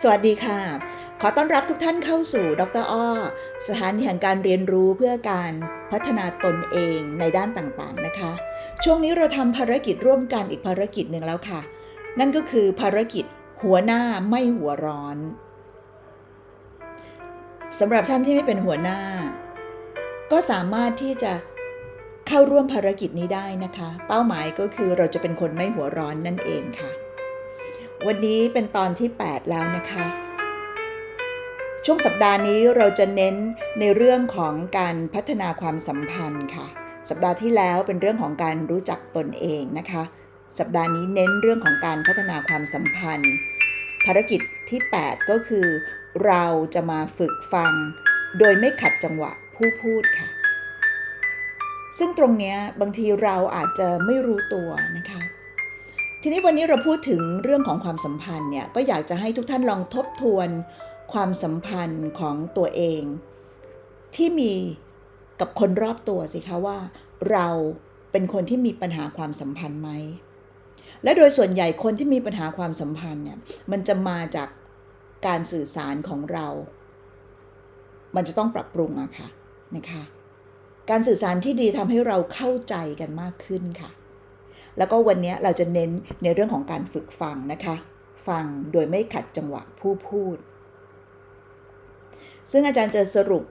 สวัสดีค่ะ ขอต้อนรับทุกท่านเข้าสู่ ดรอ้อ สถานีแห่งการเรียนรู้เพื่อการพัฒนาตนเองในด้านต่างๆนะคะ ช่วงนี้เราทำภารกิจร่วมกันอีกภารกิจหนึ่งแล้วค่ะ นั่นก็คือภารกิจหัวหน้าไม่หัวร้อนสำหรับท่านที่ไม่เป็นหัวหน้า ก็สามารถที่จะเข้าร่วมภารกิจนี้ได้นะคะ เป้าหมายก็คือเราจะเป็นคนไม่หัวร้อนนั่นเองค่ะ วันนี้เป็นตอนที่ 8 แล้วนะคะ ช่วงสัปดาห์นี้เราจะเน้นในเรื่องของการพัฒนาความสัมพันธ์ค่ะ สัปดาห์ที่แล้วเป็นเรื่องของการรู้จักตนเองนะคะ สัปดาห์นี้เน้นเรื่องของการพัฒนาความสัมพันธ์ ภารกิจที่ 8 ก็คือ เราจะมาฝึกฟัง โดยไม่ขัดจังหวะผู้พูดค่ะ ซึ่งตรงนี้บางทีเราอาจจะไม่รู้ตัวนะคะ ทีนี้วันนี้เราพูดถึงเรื่องของความสัมพันธ์เนี่ยก็อยากจะให้ทุกท่านลองทบทวนความสัมพันธ์ของตัวเอง ที่มีกับคนรอบตัวสิคะว่า เราเป็นคนที่มีปัญหาความสัมพันธ์ไหมและโดยส่วนใหญ่คนที่มีปัญหาความสัมพันธ์เนี่ยมันจะมาจากการสื่อสารของเรา มันจะต้องปรับปรุงอะค่ะนะคะ การสื่อสารที่ดีทำให้เราเข้าใจกันมากขึ้นค่ะ แล้วก็วันนี้เราจะเน้นในเรื่องของการฝึกฟังนะคะ ฟังโดยไม่ขัดจังหวะผู้พูด ซึ่งอาจารย์จะสรุป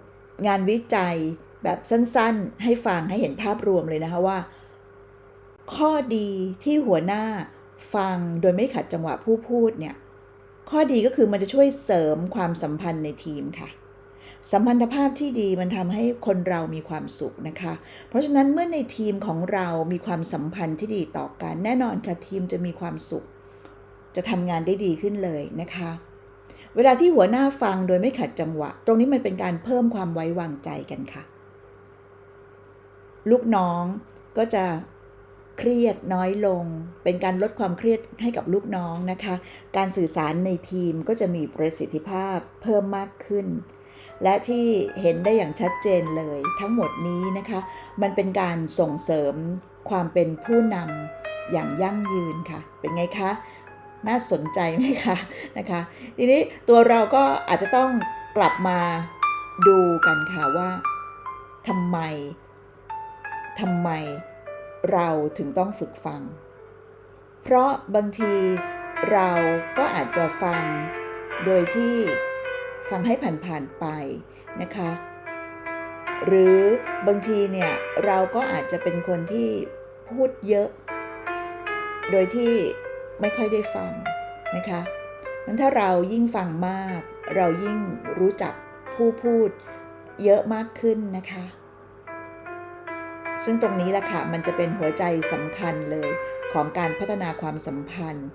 งานวิจัยแบบสั้นๆ ให้ฟังให้เห็นภาพรวมเลยนะคะว่า ข้อดีที่หัวหน้าฟังโดยไม่ขัดจังหวะผู้พูดเนี่ย ข้อดีก็คือมันจะช่วยเสริมความสัมพันธ์ในทีมค่ะ สัมพันธภาพที่ดีมันทำให้คนเรามีความสุขนะคะ เพราะฉะนั้นเมื่อในทีมของเรามีความสัมพันธ์ที่ดีต่อกัน แน่นอนค่ะทีมจะมีความสุข จะทำงานได้ดีขึ้นเลยนะคะ เวลาที่หัวหน้าฟังโดยไม่ขัดจังหวะ ตรงนี้มันเป็นการเพิ่มความไว้วางใจกันค่ะ ลูกน้องก็จะเครียดน้อยลง เป็นการลดความเครียดให้กับลูกน้องนะคะ การสื่อสารในทีมก็จะมีประสิทธิภาพเพิ่มมากขึ้น และที่เห็นได้อย่างชัดเจนเลยทั้งหมดนี้นะคะ มันเป็นการส่งเสริมความเป็นผู้นำอย่างยั่งยืนค่ะ เป็นไงคะ น่าสนใจไหมคะนะคะ ทีนี้ตัวเราก็อาจจะต้องกลับมาดูกันค่ะว่าทำไมทำไมเราถึงต้องฝึกฟัง เพราะบางทีเราก็อาจจะฟังโดยที่ ฟังให้ผ่านๆไปนะคะ หรือบางทีเนี่ยเราก็อาจจะเป็นคนที่พูดเยอะ โดยที่ไม่ค่อยได้ฟังนะคะนั้นถ้าเรายิ่งฟังมาก เรายิ่งรู้จักผู้พูดเยอะมากขึ้นนะคะ ซึ่งตรงนี้แหละค่ะมันจะเป็นหัวใจสำคัญเลยของการพัฒนาความสัมพันธ์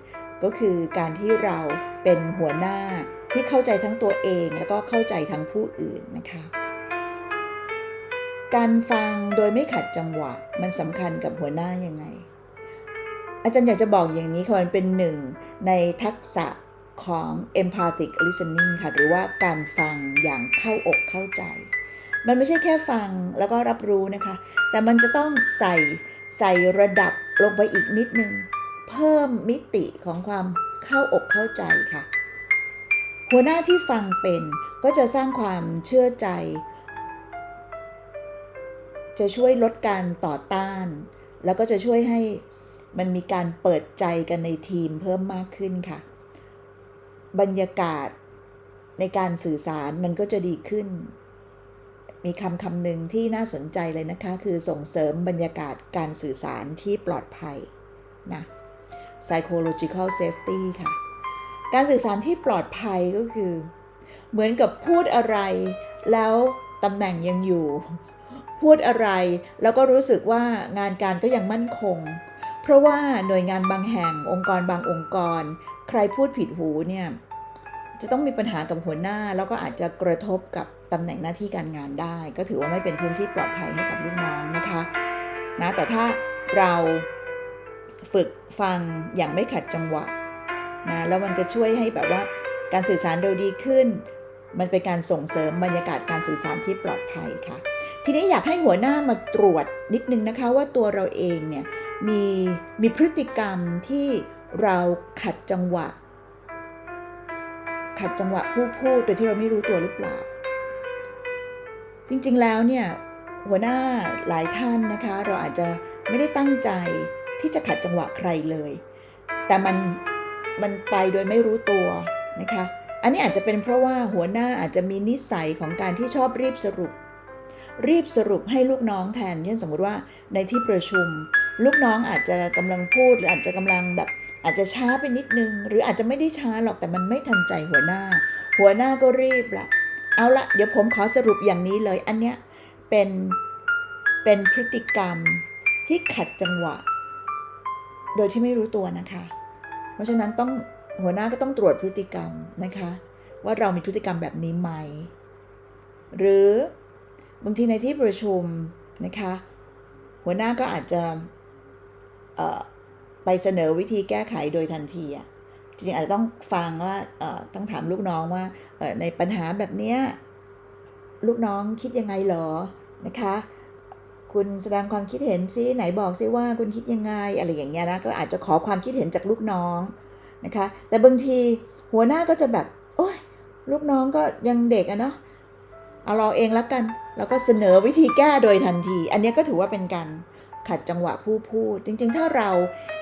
ก็คือการที่เราเป็นหัวหน้าที่เข้าใจทั้งตัวเองแล้วก็เข้าใจทั้งผู้อื่นนะคะ การฟังโดยไม่ขัดจังหวะมันสำคัญกับหัวหน้ายังไง อาจารย์อยากจะบอกอย่างนี้ค่ะมันเป็นหนึ่งในทักษะของ empathic listening ค่ะ หรือว่าการฟังอย่างเข้าอกเข้าใจ มันไม่ใช่แค่ฟังแล้วก็รับรู้นะคะ แต่มันจะต้องใส่ใส่ระดับลงไปอีกนิดนึง เพิ่มมิติของความเข้าอกเข้าใจค่ะ หัวหน้าที่ฟังเป็นก็จะสร้างความเชื่อใจ จะช่วยลดการต่อต้าน แล้วก็จะช่วยให้มันมีการเปิดใจกันในทีมเพิ่มมากขึ้นค่ะ บรรยากาศในการสื่อสารมันก็จะดีขึ้น มีคำคำหนึ่งที่น่าสนใจเลยนะคะ คือส่งเสริมบรรยากาศการสื่อสารที่ปลอดภัยนะ psychological safety ค่ะ การสื่อสารที่ปลอดภัยก็คือ เหมือนกับพูดอะไร แล้วตำแหน่งยังอยู่ พูดอะไร แล้วก็รู้สึกว่างานการก็ยังมั่นคง เพราะว่าหน่วยงานบางแห่งองค์กรบางองค์กร ใครพูดผิดหูเนี่ยจะต้องมีปัญหากับหัวหน้า แล้วก็อาจจะกระทบกับตำแหน่งหน้าที่การงานได้ ก็ถือว่าไม่เป็นพื้นที่ปลอดภัยให้กับลูกน้องนะคะนะแต่ถ้าเรา ฝึกฟังอย่างไม่ขัดจังหวะนะแล้วมันก็ช่วยให้แบบว่าการสื่อสารเราดีขึ้น มันเป็นการส่งเสริมบรรยากาศการสื่อสารที่ปลอดภัยค่ะ ทีนี้อยากให้หัวหน้ามาตรวจนิดนึงนะคะว่าตัวเราเองเนี่ยมีมีพฤติกรรมที่เราขัดจังหวะ ขัดจังหวะผู้พูดโดยที่เราไม่รู้ตัวหรือเปล่า จริงๆแล้วเนี่ยหัวหน้าหลายท่านนะคะ เราอาจจะไม่ได้ตั้งใจ ที่จะขัดจังหวะใครเลย แต่มันมันไปโดยไม่รู้ตัวนะคะ อันนี้อาจจะเป็นเพราะว่าหัวหน้าอาจจะมีนิสัยของการที่ชอบรีบสรุป รีบสรุปให้ลูกน้องแทน เช่นสมมติว่าในที่ประชุม ลูกน้องอาจจะกำลังพูดหรืออาจจะกำลังแบบอาจจะช้าไปนิดนึง หรืออาจจะไม่ได้ช้าหรอกแต่มันไม่ทันใจหัวหน้า หัวหน้าก็รีบละเอาละเดี๋ยวผมขอสรุปอย่างนี้เลยอันเนี้ยเป็นเป็นพฤติกรรมที่ขัดจังหวะ โดยที่ไม่รู้ตัวนะคะ เพราะฉะนั้นต้องหัวหน้าก็ต้องตรวจพฤติกรรมนะคะ ว่าเรามีพฤติกรรมแบบนี้ไหม หรือบางทีในที่ประชุมนะคะ หัวหน้าก็อาจจะไปเสนอวิธีแก้ไขโดยทันทีอะจริงๆอาจจะต้องฟังว่าต้องถามลูกน้องว่าในปัญหาแบบเนี้ยลูกน้องคิดยังไงเหรอนะคะ คุณแสดงความคิดเห็นซิไหนบอกซิว่าคุณคิดยังไงอะไรอย่างเงี้ยนะก็อาจจะขอความคิดเห็นจากลูกน้องนะคะ แต่บางทีหัวหน้าก็จะแบบโอ้ยลูกน้องก็ยังเด็กอะเนาะเอาเราเองละกัน แล้วก็เสนอวิธีแก้โดยทันที อันนี้ก็ถือว่าเป็นการขัดจังหวะผู้พูด จริงๆ ถ้าเรา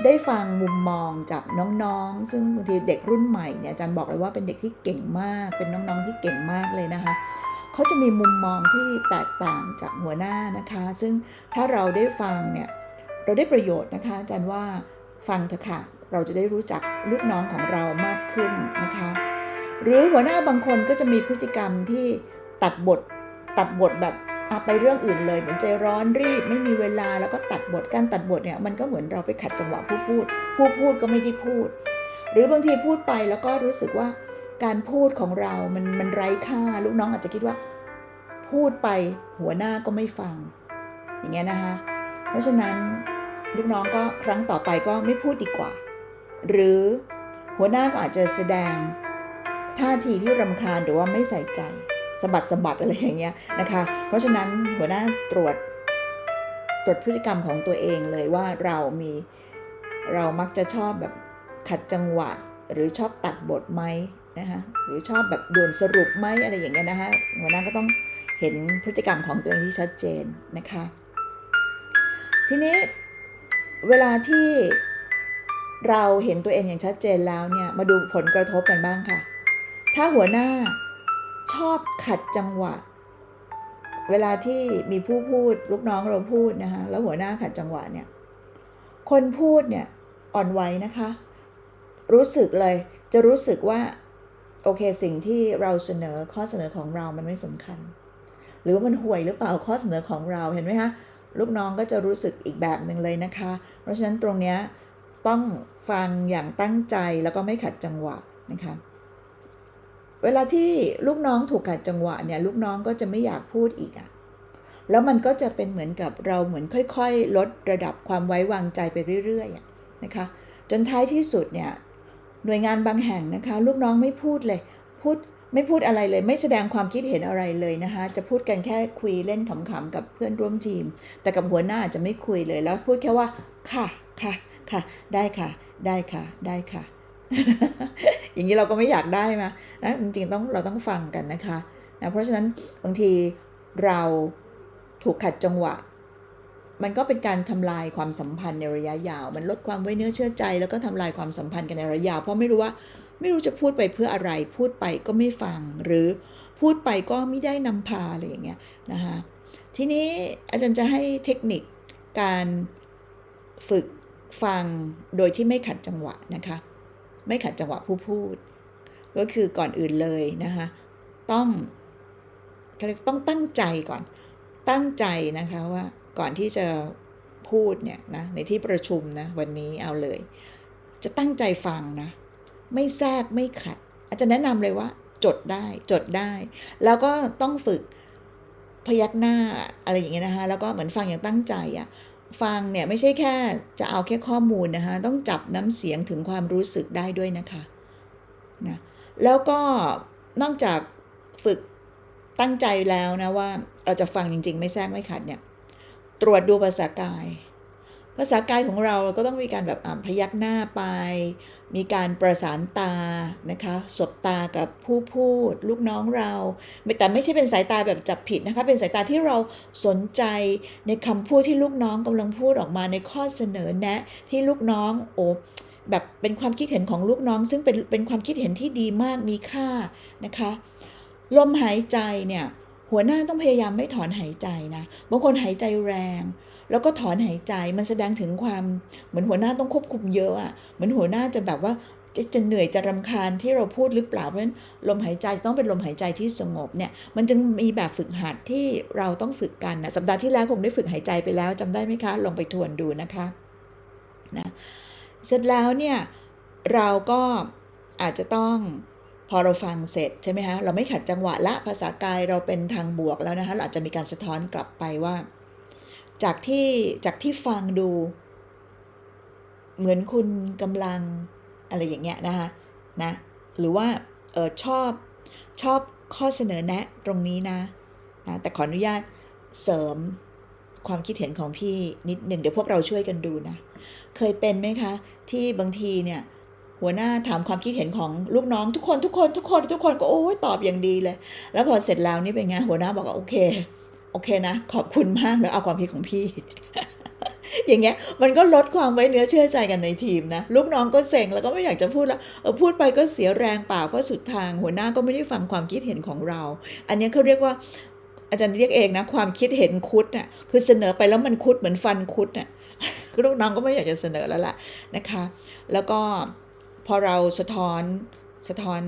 ได้ฟังมุมมองจากน้องๆ ซึ่งบางทีเด็กรุ่นใหม่เนี่ยอาจารย์บอกเลยว่าเป็นเด็กที่เก่งมาก เป็นน้องๆที่เก่งมากเลยนะคะ เขาจะมีมุมมองที่แตกต่างจากหัวหน้านะคะ ซึ่งถ้าเราได้ฟังเนี่ยเราได้ประโยชน์นะคะอาจารย์ว่าฟังเถอะค่ะเราจะได้รู้จักลูกน้องของเรามากขึ้นนะคะ หรือหัวหน้าบางคนก็จะมีพฤติกรรมที่ตัดบทตัดบทแบบอะไปเรื่องอื่นเลยเหมือนใจร้อนรีบไม่มีเวลาแล้วก็ตัดบทการตัดบทเนี่ยมันก็เหมือนเราไปขัดจังหวะผู้พูด ผู้พูดก็ไม่ได้พูด หรือบางทีพูดไปแล้วก็รู้สึกว่า การพูดของเรา มันมันไร้ค่า ลูกน้องอาจจะคิดว่า พูดไปหัวหน้าก็ไม่ฟัง อย่างเงี้ยนะคะ เพราะฉะนั้นลูกน้องก็ครั้งต่อไปก็ไม่พูดดีกว่า หรือหัวหน้าก็อาจจะแสดงท่าทีที่รำคาญหรือว่าไม่ใส่ใจสะบัดสะบัดอะไรอย่างเงี้ยนะคะ เพราะฉะนั้นหัวหน้าตรวจ ตรวจพฤติกรรมของตัวเองเลยว่าเรามีเรามักจะชอบแบบขัดจังหวะ หรือชอบตัดบทไหม นะคะหรือชอบแบบด่วนสรุปไหมอะไรอย่างเงี้ยนะคะหัวหน้าก็ต้องเห็นพฤติกรรมของตัวเองที่ชัดเจนนะคะ ทีนี้เวลาที่เราเห็นตัวเองอย่างชัดเจนแล้วเนี่ยมาดูผลกระทบกันบ้างค่ะ ถ้าหัวหน้าชอบขัดจังหวะ เวลาที่มีผู้พูดลูกน้องเราพูดนะคะแล้วหัวหน้าขัดจังหวะเนี่ยคนพูดเนี่ยอ่อนไหวนะคะ รู้สึกเลยจะรู้สึกว่า โอเคสิ่งที่เราเสนอข้อเสนอของเรามันไม่สำคัญ หรือว่ามันห่วยหรือเปล่าข้อเสนอของเราเห็นไหมคะลูกน้องก็จะรู้สึกอีกแบบหนึ่งเลยนะคะ เพราะฉะนั้นตรงเนี้ยต้องฟังอย่างตั้งใจแล้วก็ไม่ขัดจังหวะนะคะเวลาที่ลูกน้องถูกขัดจังหวะเนี่ยลูกน้องก็จะไม่อยากพูดอีกอะแล้วมันก็จะเป็นเหมือนกับเราเหมือนค่อย ๆ ลดระดับความไว้วางใจไปเรื่อยๆนะคะจนท้ายที่สุดเนี่ย หน่วยงานบางแห่งนะคะ ลูกน้องไม่พูดเลยพูดไม่พูดอะไรเลย ไม่แสดงความคิดเห็นอะไรเลยนะคะ จะพูดกันแค่คุยเล่นขำๆกับเพื่อนร่วมทีม แต่กับหัวหน้าจะไม่คุยเลยแล้วพูดแค่ว่าค่ะค่ะค่ะ ได้ค่ะ ได้ค่ะ ได้ค่ะ อย่างนี้เราก็ไม่อยากได้มานะจริงๆต้องเราต้องฟังกันนะคะนะเพราะฉะนั้นบางทีเราถูกขัดจังหวะ มันก็เป็นการทำลายความสัมพันธ์ในระยะยาว มันลดความไว้เนื้อเชื่อใจ แล้วก็ทำลายความสัมพันธ์กันในระยะยาว เพราะไม่รู้ว่าไม่รู้จะพูดไปเพื่ออะไร พูดไปก็ไม่ฟัง หรือพูดไปก็ไม่ได้นำพาอะไรอย่างเงี้ยนะคะทีนี้อาจารย์จะให้เทคนิคการฝึกฟังโดยที่ไม่ขัดจังหวะนะคะ ไม่ขัดจังหวะผู้พูด ก็คือก่อนอื่นเลยนะคะต้องเขาเรียกต้องตั้งใจก่อนตั้งใจนะคะว่า ก่อนที่จะพูดเนี่ยนะในที่ประชุมนะวันนี้เอาเลย จะตั้งใจฟังนะ ไม่แทรกไม่ขัด อาจจะแนะนำเลยว่า จดได้จดได้ แล้วก็ต้องฝึกพยักหน้าอะไรอย่างเงี้ยนะคะแล้วก็เหมือนฟังอย่างตั้งใจอะฟังเนี่ยไม่ใช่แค่จะเอาแค่ข้อมูลนะคะต้องจับน้ำเสียงถึงความรู้สึกได้ด้วยนะคะนะแล้วก็นอกจากฝึกตั้งใจแล้วนะว่าเราจะฟังจริงๆ ไม่แทรกไม่ขัดเนี่ย ตรวจดูภาษากาย ภาษากายของเราก็ต้องมีการแบบอ่าพยักหน้าไป มีการประสานตานะคะสบตากับผู้พูด ลูกน้องเรา แต่ไม่ใช่เป็นสายตาแบบจับผิดนะคะ เป็นสายตาที่เราสนใจในคำพูดที่ลูกน้องกำลังพูดออกมาในข้อเสนอแนะ ที่ลูกน้องโอ้แบบเป็นความคิดเห็นของลูกน้อง ซึ่งเป็นเป็นความคิดเห็นที่ดีมากมีค่านะคะ ลมหายใจเนี่ย หัวหน้าต้องพยายามไม่ถอนหายใจนะ บางคนหายใจแรง แล้วก็ถอนหายใจ มันแสดงถึงความเหมือนหัวหน้าต้องควบคุมเยอะอะเหมือนหัวหน้าจะแบบว่าจะจะเหนื่อยจะรำคาญที่เราพูดหรือเปล่าเพราะฉะนั้นลมหายใจต้องเป็นลมหายใจที่สงบเนี่ยมันจึงมีแบบฝึกหัดที่เราต้องฝึกกันนะสัปดาห์ที่แล้วผมได้ฝึกหายใจไปแล้วจำได้ไหมคะ ลองไปทวนดูนะคะนะเสร็จแล้วเนี่ยเราก็อาจจะต้อง พอเราฟังเสร็จใช่ไหมคะเราไม่ขัดจังหวะละภาษากายเราเป็นทางบวกแล้วนะคะเราอาจจะมีการสะท้อนกลับไปว่า จากที่จากที่ฟังดู เหมือนคุณกำลังอะไรอย่างเงี้ยนะคะนะหรือว่าเออชอบชอบข้อเสนอแนะตรงนี้นะนะแต่ขออนุญาตเสริมความคิดเห็นของพี่นิดหนึ่งเดี๋ยวพวกเราช่วยกันดูนะ เคยเป็นไหมคะ ที่บางทีเนี่ย หัวหน้าถามความคิดเห็นของลูกน้องทุกคนทุกคนทุกคนทุกคนก็โอ้ยตอบอย่างดีเลย แล้วพอเสร็จแล้วนี่เป็นไงหัวหน้าบอกว่าโอเค โอเคนะ ขอบคุณมากแล้วเอาความคิดของพี่ อย่างเงี้ยมันก็ลดความไว้เนื้อเชื่อใจกันในทีมนะลูกน้องก็เซ็งแล้วก็ไม่อยากจะพูดแล้วเออพูดไปก็เสียแรงเปล่าเพราะสุดทาง หัวหน้าก็ไม่ได้ฟังความคิดเห็นของเรา อันนี้เขาเรียกว่าอาจารย์เรียกเองนะ ความคิดเห็นคุดน่ะคือเสนอไปแล้วมันคุดเหมือนฟันคุดน่ะลูกน้องก็ไม่อยากจะเสนอแล้วล่ะนะคะ แล้วก็ พอเราสะท้อนสะท้อน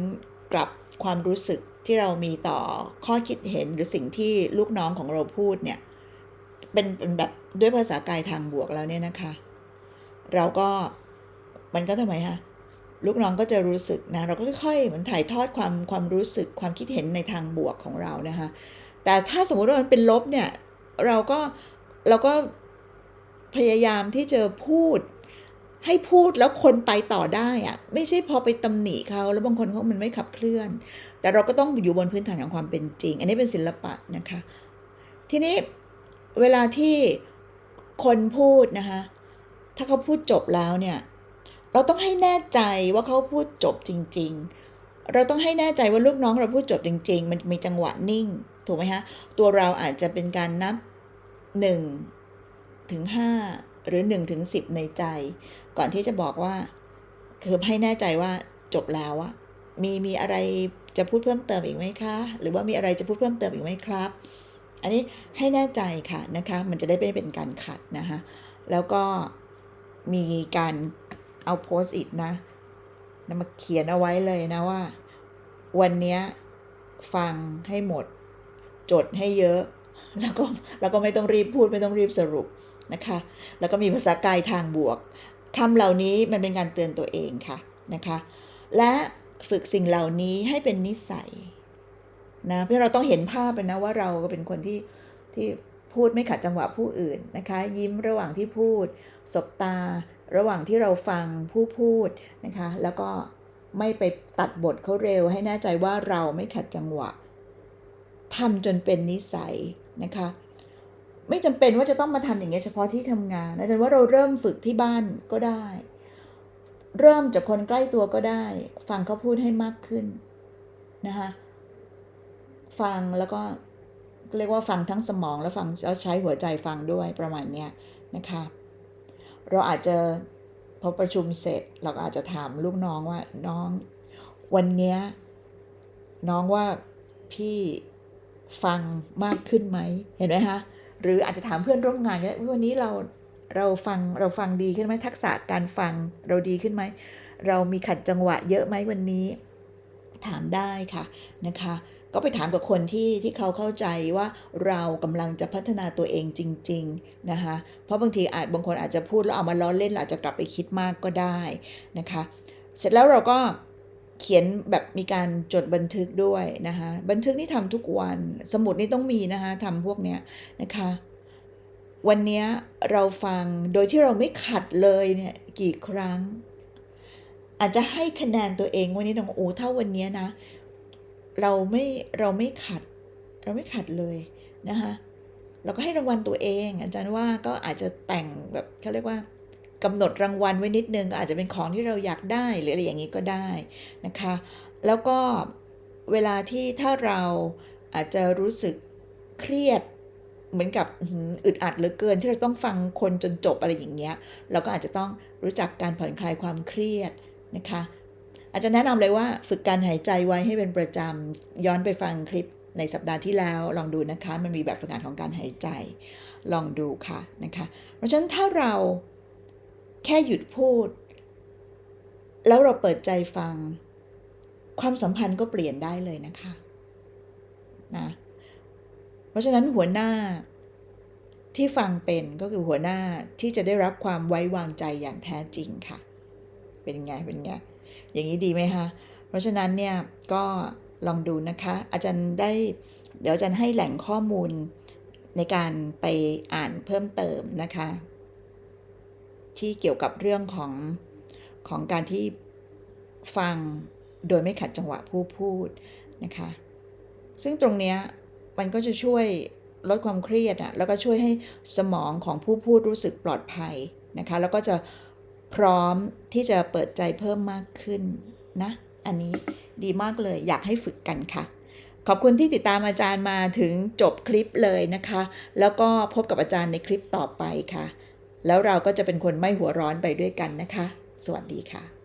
กลับความรู้สึกที่เรามีต่อข้อคิดเห็นหรือสิ่งที่ลูกน้องของเราพูดเนี่ยเป็นเป็นแบบด้วยภาษากายทางบวกแล้วเนี่ยนะคะ เราก็มันก็ทำไมคะลูกน้องก็จะรู้สึกนะเราก็ค่อยๆเหมันถ่ายทอดความความรู้สึกความคิดเห็นในทางบวกของเรานะคะแต่ถ้าสมมติว่ามันเป็นลบเนี่ยเราก็เราก็พยายามที่จะพูด ให้พูดแล้วคนไปต่อได้อะไม่ใช่พอไปตำหนิเขาแล้วบางคนเขามันไม่ขับเคลื่อน แต่เราก็ต้องอยู่บนพื้นฐานของความเป็นจริง อันนี้เป็นศิลปะนะคะ ทีนี้เวลาที่คนพูดนะคะ ถ้าเขาพูดจบแล้วเนี่ย เราต้องให้แน่ใจว่าเขาพูดจบจริง ๆ เราต้องให้แน่ใจว่าลูกน้องเราพูดจบจริง ๆ มันมีจังหวะนิ่ง ถูกไหมฮะตัวเราอาจจะเป็นการนับ1ถึง5หรือ1ถึง10 ในใจ ก่อนที่จะบอกว่า คือให้แน่ใจว่าจบแล้วอะมีมีอะไรจะพูดเพิ่มเติมอีกไหมคะ หรือว่ามีอะไรจะพูดเพิ่มเติมอีกไหมครับ อันนี้ให้แน่ใจค่ะนะคะ มันจะได้ไม่เป็นการขัดนะคะแล้วก็มีการเอาโพสต์อิทนะนำมาเขียนเอาไว้เลยนะว่า วันนี้ฟังให้หมด จดให้เยอะ แล้วก็แล้วก็ไม่ต้องรีบพูดไม่ต้องรีบสรุปนะคะ แล้วก็มีภาษากายทางบวก คำเหล่านี้มันเป็นการเตือนตัวเองค่ะนะคะ และฝึกสิ่งเหล่านี้ให้เป็นนิสัยนะเพราะเราต้องเห็นภาพเลยนะว่าเราก็เป็นคนที่ที่พูดไม่ขัดจังหวะผู้อื่นนะคะ ยิ้มระหว่างที่พูด สบตา ระหว่างที่เราฟังผู้พูดนะคะ แล้วก็ไม่ไปตัดบทเขาเร็ว ให้แน่ใจว่าเราไม่ขัดจังหวะทำจนเป็นนิสัยนะคะ ไม่จำเป็นว่าจะต้องมาทำอย่างเงี้ยเฉพาะที่ทำงานอาจารย์ว่าเราเริ่มฝึกที่บ้านก็ได้ เริ่มจากคนใกล้ตัวก็ได้ ฟังเขาพูดให้มากขึ้นนะคะฟังแล้วก็เรียกว่าฟังทั้งสมองแล้วฟังแล้วใช้หัวใจฟังด้วยประมาณเนี้ยนะคะ เราอาจจะพอประชุมเสร็จเราก็อาจจะถามลูกน้องว่าน้อง วันเนี้ยน้องว่าพี่ฟังมากขึ้นไหมเห็นไหมคะ หรืออาจจะถามเพื่อนร่วมงานก็ได้วันนี้เราเราฟังเราฟังดีขึ้นไหมทักษะการฟังเราดีขึ้นไหม เรามีขัดจังหวะเยอะไหมวันนี้ ถามได้ค่ะนะคะ ก็ไปถามกับคนที่ที่เขาเข้าใจว่าเรากำลังจะพัฒนาตัวเองจริง ๆนะคะ เพราะบางทีอาจบางคนอาจจะพูดแล้วเอามาล้อเล่นอาจจะกลับไปคิดมากก็ได้นะคะ เสร็จแล้วเราก็ เขียนแบบมีการจดบันทึกด้วยนะคะบันทึกนี่ทำทุกวัน สมุดนี่ต้องมีนะคะทำพวกเนี้ยนะคะ วันนี้เราฟังโดยที่เราไม่ขัดเลยเนี่ยกี่ครั้ง อาจจะให้คะแนนตัวเองวันนี้นะโอ้ถ้าวันนี้นะ เราไม่เราไม่ขัด เราไม่ขัดเลยนะคะเราก็ให้รางวัลตัวเอง อาจารย์ว่าก็อาจจะแต่งแบบเขาเรียกว่า กำหนดรางวัลไว้นิดนึง อาจจะเป็นของที่เราอยากได้ หรืออะไรอย่างนี้ก็ได้นะคะ แล้วก็เวลาที่ถ้าเราอาจจะรู้สึกเครียดเหมือนกับอึดอัดเหลือเกินที่เราต้องฟังคนจนจบอะไรอย่างเงี้ย เราก็อาจจะต้องรู้จักการผ่อนคลายความเครียดนะคะ อาจจะแนะนำเลยว่าฝึกการหายใจไว้ให้เป็นประจำย้อนไปฟังคลิปในสัปดาห์ที่แล้วลองดูนะคะ มันมีแบบฝึกงานของการหายใจลองดูค่ะนะคะ เพราะฉะนั้นถ้าเรา แค่หยุดพูด แล้วเราเปิดใจฟัง ความสัมพันธ์ก็เปลี่ยนได้เลยนะคะนะเพราะฉะนั้นหัวหน้าที่ฟังเป็นก็คือหัวหน้าที่จะได้รับความไว้วางใจอย่างแท้จริงค่ะ เป็นไง เป็นไง อย่างนี้ดีไหมคะ เพราะฉะนั้นเนี่ยก็ลองดูนะคะ อาจารย์ได้เดี๋ยวอาจารย์ให้แหล่งข้อมูลในการไปอ่านเพิ่มเติมนะคะ ที่เกี่ยวกับเรื่องของของการที่ฟังโดยไม่ขัดจังหวะผู้พูดนะคะ ซึ่งตรงเนี้ยมันก็จะช่วยลดความเครียดอะแล้วก็ช่วยให้สมองของผู้พูดรู้สึกปลอดภัยนะคะ แล้วก็จะพร้อมที่จะเปิดใจเพิ่มมากขึ้นนะ อันนี้ดีมากเลยอยากให้ฝึกกันค่ะ ขอบคุณที่ติดตามอาจารย์มาถึงจบคลิปเลยนะคะ แล้วก็พบกับอาจารย์ในคลิปต่อไปค่ะ แล้วเราก็จะเป็นคนไม่หัวร้อนไปด้วยกันนะคะ สวัสดีค่ะ